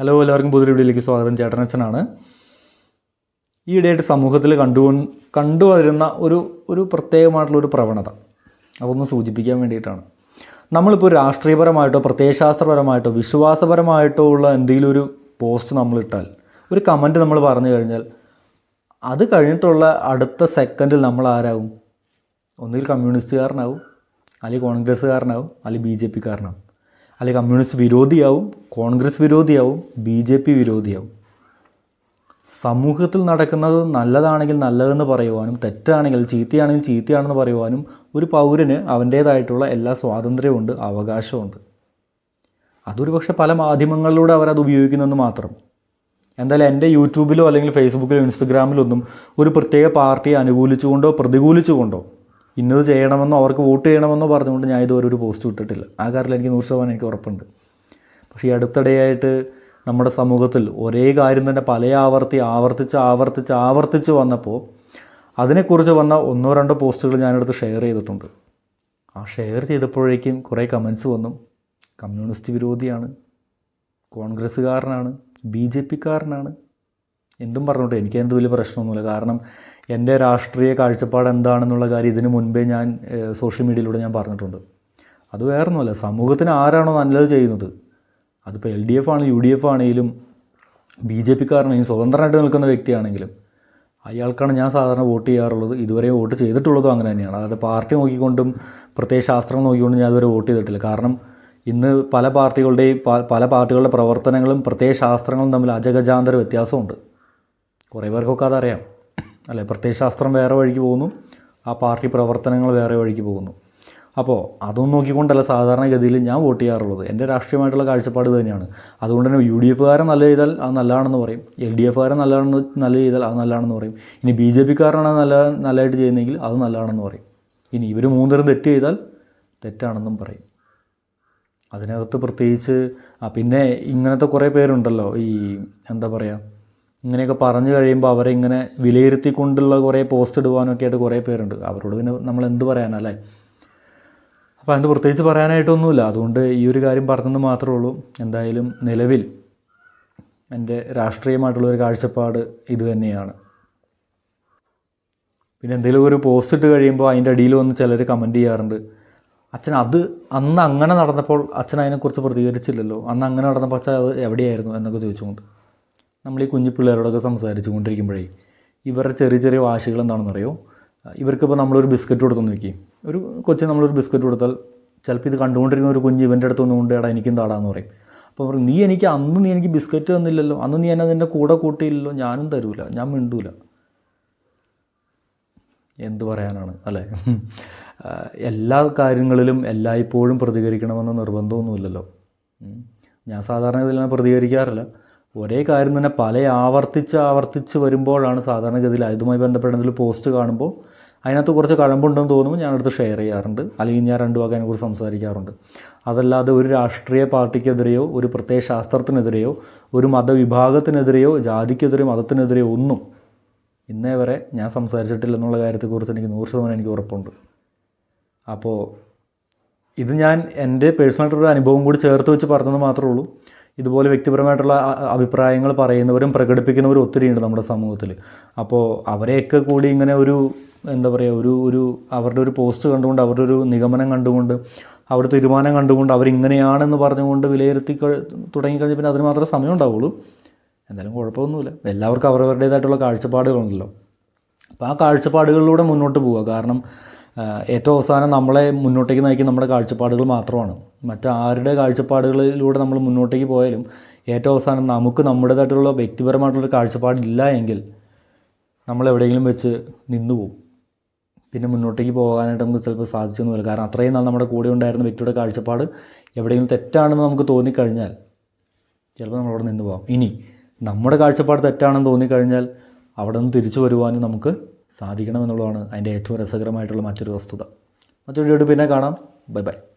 Hello എല്ലാവർക്കും പുതിയ വീഡിയോയിലേക്ക് സ്വാഗതം. ചേട്ടനച്ഛനാണ്. ഈയിടെയായിട്ട് സമൂഹത്തിൽ കണ്ടു കണ്ടുവരുന്ന ഒരു ഒരു പ്രത്യേകമായിട്ടുള്ള ഒരു പ്രവണത. അതൊന്ന് സൂചിപ്പിക്കാൻ വേണ്ടിയിട്ടാണ്. നമ്മളിപ്പോൾ രാഷ്ട്രീയപരമായിട്ടോ പ്രത്യയശാസ്ത്രപരമായിട്ടോ വിശ്വാസപരമായിട്ടോ ഉള്ള എന്തെങ്കിലും ഒരു പോസ്റ്റ് നമ്മളിട്ടാൽ ഒരു കമന്റ് നമ്മൾ പറഞ്ഞു കഴിഞ്ഞാൽ അത് കഴിഞ്ഞിട്ടുള്ള അടുത്ത സെക്കൻഡിൽ നമ്മൾ ആരാകും? ഒന്നുകിൽ കമ്മ്യൂണിസ്റ്റുകാരനാവും അല്ലെങ്കിൽ കോൺഗ്രസ്സുകാരനാവും അല്ലെങ്കിൽ ബി ജെ പിക്കാരനാവും. അല്ലെങ്കിൽ കമ്മ്യൂണിസ്റ്റ് വിരോധിയാവും കോൺഗ്രസ് വിരോധിയാവും ബി ജെ പി വിരോധിയാവും. സമൂഹത്തിൽ നടക്കുന്നത് നല്ലതാണെങ്കിൽ നല്ലതെന്ന് പറയുവാനും തെറ്റാണെങ്കിൽ ചീത്തയാണെങ്കിൽ ചീത്തയാണെന്ന് പറയുവാനും ഒരു പൗരന് അവന്റേതായിട്ടുള്ള എല്ലാ സ്വാതന്ത്ര്യമുണ്ട് അവകാശമുണ്ട്. അതൊരു പക്ഷേ പല മാധ്യമങ്ങളിലൂടെ അവരത് ഉപയോഗിക്കുന്നെന്ന് മാത്രം. എന്തായാലും എന്റെ യൂട്യൂബിലോ അല്ലെങ്കിൽ ഫേസ്ബുക്കിലോ ഇൻസ്റ്റഗ്രാമിലോ ഒന്നും ഒരു പ്രത്യേക പാർട്ടിയെ അനുകൂലിച്ചുകൊണ്ടോ പ്രതികൂലിച്ചുകൊണ്ടോ ഇന്നത് ചെയ്യണമെന്നോ അവർക്ക് വോട്ട് ചെയ്യണമെന്നോ പറഞ്ഞുകൊണ്ട് ഞാൻ ഇതുവരെ ഒരു പോസ്റ്റ് ഇട്ടിട്ടില്ല ആ കാര്യത്തിൽ എനിക്ക് നൂറ് ശതമാനം എനിക്ക് ഉറപ്പുണ്ട്. പക്ഷേ ഈ അടുത്തിടെയായിട്ട് നമ്മുടെ സമൂഹത്തിൽ ഒരേ കാര്യം തന്നെ പല ആവർത്തി ആവർത്തിച്ച് ആവർത്തിച്ച് ആവർത്തിച്ച് വന്നപ്പോൾ അതിനെക്കുറിച്ച് വന്ന ഒന്നോ രണ്ടോ പോസ്റ്റുകൾ ഞാനെടുത്ത് ഷെയർ ചെയ്തിട്ടുണ്ട്. ആ ഷെയർ ചെയ്തപ്പോഴേക്കും കുറേ കമൻസ് വന്നു. കമ്മ്യൂണിസ്റ്റ് വിരോധിയാണ് കോൺഗ്രസ്സുകാരനാണ് ബി ജെ പിക്കാരനാണ്. എന്തും പറഞ്ഞോട്ടെ എനിക്ക് അതിനകത്ത് വലിയ പ്രശ്നമൊന്നുമില്ല. കാരണം എന്റെ രാഷ്ട്രീയ കാഴ്ചപ്പാട് എന്താണെന്നുള്ള കാര്യം ഇതിനു മുൻപേ ഞാൻ സോഷ്യൽ മീഡിയയിലൂടെ ഞാൻ പറഞ്ഞിട്ടുണ്ട്. അത് വേറൊന്നുമല്ല സമൂഹത്തിന് ആരാണോ നല്ലത് ചെയ്യുന്നത്? അതിപ്പോൾ എൽ ഡി എഫ് ആണെങ്കിലും യു ഡി എഫ് ആണെങ്കിലും ബി ജെ പിക്കാരനെങ്കിലും സ്വതന്ത്രമായിട്ട് നിൽക്കുന്ന വ്യക്തിയാണെങ്കിലും അയാൾക്കാണ് ഞാൻ സാധാരണ വോട്ട് ചെയ്യാറുള്ളത് ഇതുവരെ വോട്ട് ചെയ്തിട്ടുള്ളതും അങ്ങനെ തന്നെയാണ്. അതായത് പാർട്ടി നോക്കിക്കൊണ്ടും പ്രത്യേക ശാസ്ത്രം നോക്കിക്കൊണ്ടും ഞാൻ ഇതുവരെ വോട്ട് ചെയ്തിട്ടില്ല. കാരണം ഇന്ന് പല പാർട്ടികളുടെയും പല പാർട്ടികളുടെ പ്രവർത്തനങ്ങളും പ്രത്യേക ശാസ്ത്രങ്ങളും തമ്മിൽ അജഗജാന്തര വ്യത്യാസമുണ്ട്. കുറേ പേർക്കൊക്കെ അതറിയാം. അല്ലേ? പ്രത്യയശാസ്ത്രം വേറെ വഴിക്ക് പോകുന്നു. ആ പാർട്ടി പ്രവർത്തനങ്ങൾ വേറെ വഴിക്ക് പോകുന്നു. അപ്പോൾ അതൊന്നും നോക്കിക്കൊണ്ടല്ല സാധാരണഗതിയിൽ ഞാൻ വോട്ട് ചെയ്യാറുള്ളത്. എന്റെ രാഷ്ട്രീയമായിട്ടുള്ള കാഴ്ചപ്പാട് തന്നെയാണ്. അതുകൊണ്ട് തന്നെ യു ഡി എഫുകാരൻ നല്ല ചെയ്താൽ അത് നല്ലതാണെന്ന് പറയും. എൽ ഡി എഫുകാരൻ നല്ലതാണെന്ന് നല്ല ചെയ്താൽ അത് നല്ലതാണെന്ന് പറയും. ഇനി ബി ജെ പിക്കാരനാണ് നല്ല നല്ലതായിട്ട് ചെയ്യുന്നതെങ്കിൽ അത് നല്ലതാണെന്ന് പറയും. ഇനി ഇവർ മൂന്നേരം തെറ്റ് ചെയ്താൽ തെറ്റാണെന്നും പറയും. അതിനകത്ത് പ്രത്യേകിച്ച് പിന്നെ ഇങ്ങനത്തെ കുറേ പേരുണ്ടല്ലോ. ഈ എന്താ പറയുക ഇങ്ങനെയൊക്കെ പറഞ്ഞു കഴിയുമ്പോൾ അവരെ ഇങ്ങനെ വിലയിരുത്തിക്കൊണ്ടുള്ള കുറേ പോസ്റ്റ് ഇടുവാനൊക്കെ ആയിട്ട് കുറേ പേരുണ്ട്. അവരോട് പിന്നെ നമ്മൾ എന്ത് പറയാനല്ലേ അപ്പോൾ അതിന് പ്രത്യേകിച്ച് പറയാനായിട്ടൊന്നുമില്ല. അതുകൊണ്ട് ഈ ഒരു കാര്യം പറഞ്ഞെന്ന് മാത്രമേ ഉള്ളൂ. എന്തായാലും നിലവിൽ എന്റെ രാഷ്ട്രീയമായിട്ടുള്ള ഒരു കാഴ്ചപ്പാട് ഇത് തന്നെയാണ്. പിന്നെ എന്തെങ്കിലും ഒരു പോസ്റ്റ് ഇട്ട് കഴിയുമ്പോൾ അതിന്റെ അടിയിൽ വന്ന് ചിലർ കമന്റ് ചെയ്യാറുണ്ട്. അച്ഛൻ അത് അന്ന് അങ്ങനെ നടന്നപ്പോൾ അച്ഛൻ അതിനെക്കുറിച്ച് പ്രതികരിച്ചില്ലല്ലോ. അന്ന് അങ്ങനെ നടന്നപ്പോൾ അച്ഛൻ അത് എവിടെയായിരുന്നു എന്നൊക്കെ ചോദിച്ചുകൊണ്ട്. നമ്മൾ ഈ കുഞ്ഞു പിള്ളേരോടൊക്കെ സംസാരിച്ചു കൊണ്ടിരിക്കുമ്പോഴേ ഇവരുടെ ചെറിയ ചെറിയ വാശികൾ എന്താണെന്നറിയോ? ഇവർക്കിപ്പോൾ നമ്മളൊരു ബിസ്ക്കറ്റ് കൊടുത്തെന്ന് നോക്കി. ഒരു കൊച്ചിന് നമ്മളൊരു ബിസ്ക്കറ്റ് കൊടുത്താൽ ചിലപ്പോൾ ഇത് കണ്ടുകൊണ്ടിരിക്കുന്ന ഒരു കുഞ്ഞ് ഇവന്റെ അടുത്ത് ഒന്നുകൊണ്ട് എടാ എനിക്കും താടാന്ന് പറയും. അപ്പോൾ പറയും നീ എനിക്ക് അന്ന് നീ എനിക്ക് ബിസ്ക്കറ്റ് തന്നില്ലല്ലോ. അന്ന് നീ എന്നെ നിന്റെ കൂടെ കൂട്ടിയില്ലല്ലോ. ഞാനും തരൂല. ഞാൻ മിണ്ടൂല. എന്ത് പറയാനാണ് അല്ലേ? എല്ലാ കാര്യങ്ങളിലും എല്ലായ്പ്പോഴും പ്രതികരിക്കണമെന്ന് നിർബന്ധമൊന്നുമില്ലല്ലോ. ഞാൻ സാധാരണ ഇതിൽ പ്രതികരിക്കാറില്ല. ഒരേ കാര്യം തന്നെ പല ആവർത്തിച്ച് ആവർത്തിച്ച് വരുമ്പോഴാണ് സാധാരണഗതിയിൽ അതുമായി ബന്ധപ്പെട്ട പോസ്റ്റ് കാണുമ്പോൾ അതിനകത്ത് കുറച്ച് കഴമ്പുണ്ടെന്ന് തോന്നുമ്പോൾ ഞാനടുത്ത് ഷെയർ ചെയ്യാറുണ്ട്. അല്ലെങ്കിൽ ഞാൻ രണ്ടു വാക്ക് അതിനെക്കുറിച്ച് സംസാരിക്കാറുണ്ട്. അതല്ലാതെ ഒരു രാഷ്ട്രീയ പാർട്ടിക്കെതിരെയോ ഒരു പ്രത്യേക ശാസ്ത്രത്തിനെതിരെയോ ഒരു മതവിഭാഗത്തിനെതിരെയോ ജാതിക്കെതിരെയോ മതത്തിനെതിരെയോ ഒന്നും ഇന്നേ വരെ ഞാൻ സംസാരിച്ചിട്ടില്ല എന്നുള്ള കാര്യത്തെക്കുറിച്ച് എനിക്ക് നൂറ് ശതമാനം എനിക്ക് ഉറപ്പുണ്ട്. അപ്പോൾ ഇത് ഞാൻ എന്റെ പേഴ്സണലായിട്ടുള്ള അനുഭവം കൂടി ചേർത്ത് വെച്ച് പറഞ്ഞത് മാത്രമേ ഉള്ളൂ. ഇതുപോലെ വ്യക്തിപരമായിട്ടുള്ള അഭിപ്രായങ്ങൾ പറയുന്നവരും പ്രകടിപ്പിക്കുന്നവരും ഒത്തിരി ഉണ്ട് നമ്മുടെ സമൂഹത്തിൽ. അപ്പോൾ അവരെയൊക്കെ കൂടി ഇങ്ങനെ ഒരു എന്താ പറയുക ഒരു ഒരു അവരുടെ ഒരു പോസ്റ്റ് കണ്ടുകൊണ്ട് അവരുടെ ഒരു നിഗമനം കണ്ടുകൊണ്ട് അവരുടെ തീരുമാനം കണ്ടുകൊണ്ട് അവരിങ്ങനെയാണെന്ന് പറഞ്ഞുകൊണ്ട് വിലയിരുത്തി തുടങ്ങിക്കഴിഞ്ഞ പിന്നെ അതിന് മാത്രമേ സമയം ഉണ്ടാവുള്ളൂ. എന്തായാലും കുഴപ്പമൊന്നുമില്ല. എല്ലാവർക്കും അവരവരുടേതായിട്ടുള്ള കാഴ്ചപ്പാടുകളുണ്ടല്ലോ. അപ്പോൾ ആ കാഴ്ചപ്പാടുകളിലൂടെ മുന്നോട്ട് പോവുക. കാരണം ഏറ്റവും അവസാനം നമ്മളെ മുന്നോട്ടേക്ക് നയിക്കുന്ന നമ്മുടെ കാഴ്ചപ്പാടുകൾ മാത്രമാണ്. മറ്റാരുടെ കാഴ്ചപ്പാടുകളിലൂടെ നമ്മൾ മുന്നോട്ടേക്ക് പോയാലും ഏറ്റവും അവസാനം നമുക്ക് നമ്മുടേതായിട്ടുള്ള വ്യക്തിപരമായിട്ടുള്ള കാഴ്ചപ്പാടില്ല എങ്കിൽ നമ്മൾ എവിടെയെങ്കിലും വെച്ച് നിന്നു പോകും പിന്നെ മുന്നോട്ടേക്ക് പോകാനായിട്ട് നമുക്ക് ചിലപ്പോൾ സാധിച്ചെന്ന് വരില്ല കാരണം അത്രയും നാൾ നമ്മുടെ കൂടെ ഉണ്ടായിരുന്ന വ്യക്തിയുടെ കാഴ്ചപ്പാട് എവിടെയെങ്കിലും തെറ്റാണെന്ന് നമുക്ക് തോന്നിക്കഴിഞ്ഞാൽ ചിലപ്പോൾ നമ്മളവിടെ നിന്ന് പോകാം ഇനി നമ്മുടെ കാഴ്ചപ്പാട് തെറ്റാണെന്ന് തോന്നിക്കഴിഞ്ഞാൽ അവിടെ നിന്ന് തിരിച്ചു വരുവാനും നമുക്ക് സാധിക്കണമെന്നുള്ളതാണ് അതിന്റെ ഏറ്റവും രസകരമായിട്ടുള്ള മറ്റൊരു വസ്തുത. മറ്റൊരു വീഡിയോ പിന്നെ കാണാം. Bye bye.